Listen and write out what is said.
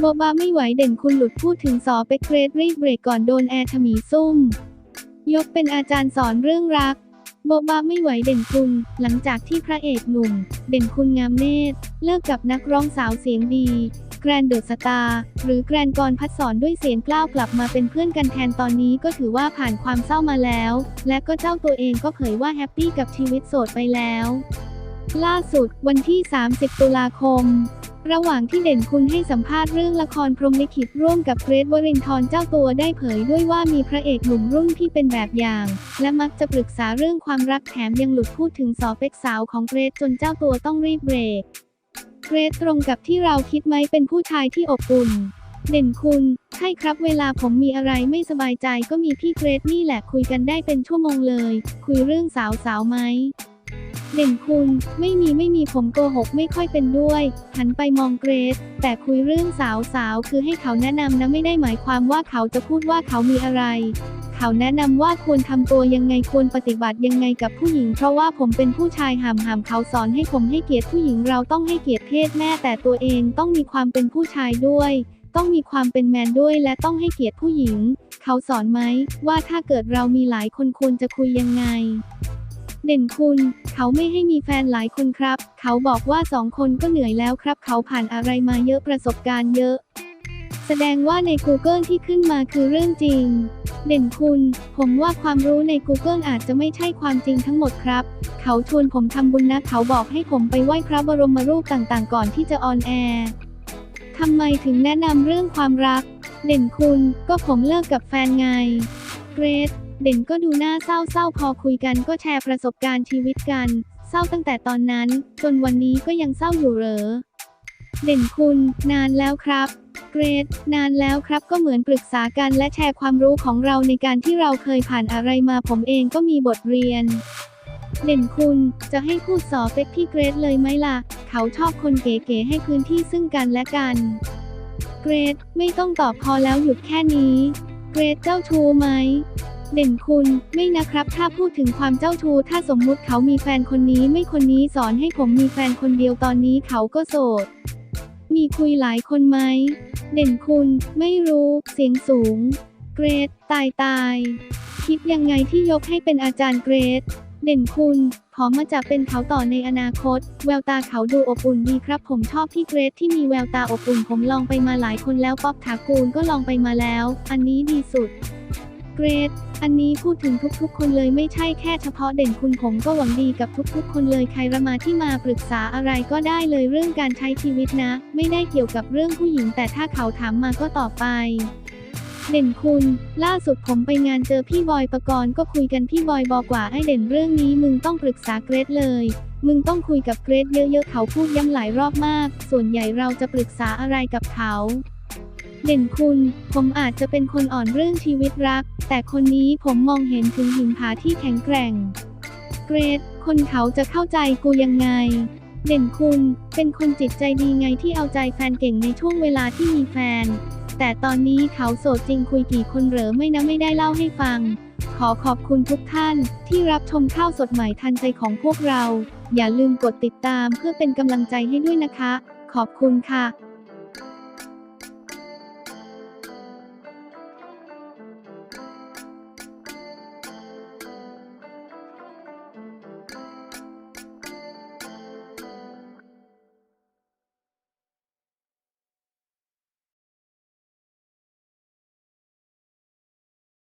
โบบาไม่ไหวเด่นคุณหลุดพูดถึงสอเป็กเกรดรีบเบรกก่อนโดนแอร์ถมีซุ่ม ยกเป็นอาจารย์สอนเรื่องรัก โบบาไม่ไหวเด่นคุณ หลังจากที่พระเอกหนุ่ม เด่นคุณงามเนตร เลิกกับนักร้องสาวเสียงดี แกรนเดอสตาร์หรือแกรนกรพัดสอนด้วยเสียงกล้าวกลับมาเป็นเพื่อนกันแทนตอนนี้ก็ถือว่าผ่านความเศร้ามาแล้ว และก็เจ้าตัวเองก็เผยว่าแฮปปี้กับชีวิตโสดไปแล้ว ล่าสุดวันที่ 30 ตุลาคม ระหว่างที่เด่นคุณให้สัมภาษณ์เรื่องละครพรหมลิขิตร่วมกับเกรทวรินทร์เจ้าตัวได้เผยด้วยว่ามีพระเอกหนุ่มรุ่นที่เป็นแบบอย่าง และมักจะปรึกษาเรื่องความรักแถมยังหลุดพูดถึงสอเป็กสาวของเกรทจนเจ้าตัวต้องรีบเบรก เกรทตรงกับที่เราคิดไหมเป็นผู้ชายที่อบอุ่นเด่นคุณ ใช่ครับเวลาผมมีอะไรไม่สบายใจก็มีพี่เกรทนี่แหละคุยกันได้เป็นชั่วโมงเลย คุยเรื่องสาวสาวไหม เด่นคุณ ไม่มีไม่มีผมโกหกไม่ค่อยเป็นด้วย หันไปมองเกรซแต่คุยเรื่องสาวสาวคือให้เขาแนะนำนะไม่ได้หมายความว่าเขาจะพูดว่าเขามีอะไร เขาแนะนำว่าควรทำตัวยังไงควรปฏิบัติยังไงกับผู้หญิง เพราะว่าผมเป็นผู้ชายหามหามเขาสอนให้ผมให้เกียรติผู้หญิงเราต้องให้เกียรติเพศแม่แต่ตัวเองต้องมีความเป็นผู้ชายด้วยต้องมีความเป็นแมนด้วยและต้องให้เกียรติผู้หญิง เขาสอนไหมว่าถ้าเกิดเรามีหลายคนควรจะคุยยังไง เด่นคุณ เขาไม่ให้มีแฟนหลายคนครับ เขาบอกว่าสองคนก็เหนื่อยแล้วครับ เขาผ่านอะไรมาเยอะประสบการณ์เยอะ แสดงว่าใน Google ที่ขึ้นมาคือเรื่องจริง เด่นคุณ ผมว่าความรู้ใน Google อาจจะไม่ใช่ความจริงทั้งหมดครับ เขาชวนผมทำบุญนะเขาบอกให้ผมไปไหว้พระบรมรูปต่างๆ ก่อนที่จะออนแอร์ทำไมถึงแนะนำเรื่องความรัก เด่นคุณ ก็ผมเลิกกับแฟนไง เกรซ เด่นก็ดูหน้าเศร้าๆ พอคุยกันก็แชร์ประสบการณ์ชีวิตกัน เศร้าตั้งแต่ตอนนั้น จนวันนี้ก็ยังเศร้าอยู่เหรอ เด่นคุณ นานแล้วครับ เกรด นานแล้วครับก็เหมือนปรึกษากันและแชร์ความรู้ของเราในการที่เราเคยผ่านอะไรมาผมเองก็มีบทเรียน เด่นคุณ จะให้พูดสอเป็กพี่เกรดเลยไหมล่ะ เขาชอบคนเก๋ๆให้พื้นที่ซึ่งกันและกัน เกรด ไม่ต้องตอบพอแล้วหยุดแค่นี้ เกรดเจ้าชู้ไหม เด่นคุณ ไม่นะครับ ถ้าพูดถึงความเจ้าชู้ถ้าสมมุติเขามีแฟนคนนี้ไม่คนนี้สอนให้ผมมีแฟนคนเดียวตอนนี้เขาก็โสด มีคุยหลายคนไหม เด่นคุณ ไม่รู้ เสียงสูง เกรดตายตาย คิดยังไงที่ยกให้เป็นอาจารย์เกรด เด่นคุณ ขอมาจากเป็นเขาต่อในอนาคต แววตาเขาดูอบอุ่นดีครับ ผมชอบพี่เกรดที่มีแววตาอบอุ่นผมลองไปมาหลายคนแล้วป๊อปถากูลก็ลองไปมาแล้ว อันนี้ดีสุด เกรด อันนี้พูดถึงทุกๆ คนเลยไม่ใช่แค่เฉพาะเด่นคุณผมก็หวังดีกับทุกๆ คนเลยใครระมาที่มาปรึกษาอะไรก็ได้เลยเรื่องการใช้ชีวิตนะ ไม่ได้เกี่ยวกับเรื่องผู้หญิง แต่ถ้าเขาถามมาก็ตอบไปเด่นคุณ ล่าสุดผมไปงานเจอพี่บอยประกรณ์ก็คุยกันพี่บอยบอกว่าไอ้เด่นเรื่องนี้มึงต้องปรึกษาเกรดเลย มึงต้องคุยกับเกรดเยอะๆเขาพูดย้ำหลายรอบมาก ส่วนใหญ่เราจะปรึกษาอะไรกับเขา เด่นคุณ ผมอาจจะเป็นคนอ่อนเรื่องชีวิตรัก แต่คนนี้ผมมองเห็นถึงหินผาที่แข็งแกร่ง เกรด คนเขาจะเข้าใจกูยังไง เด่นคุณ เป็นคนจิตใจดีไงที่เอาใจแฟนเก่งในช่วงเวลาที่มีแฟน แต่ตอนนี้เขาโสดจริงคุยกี่คนเหรอไม่นะไม่ได้เล่าให้ฟัง ขอขอบคุณทุกท่านที่รับชมข้าวสดใหม่ทันใจของพวกเรา อย่าลืมกดติดตามเพื่อเป็นกำลังใจให้ด้วยนะคะ ขอบคุณค่ะ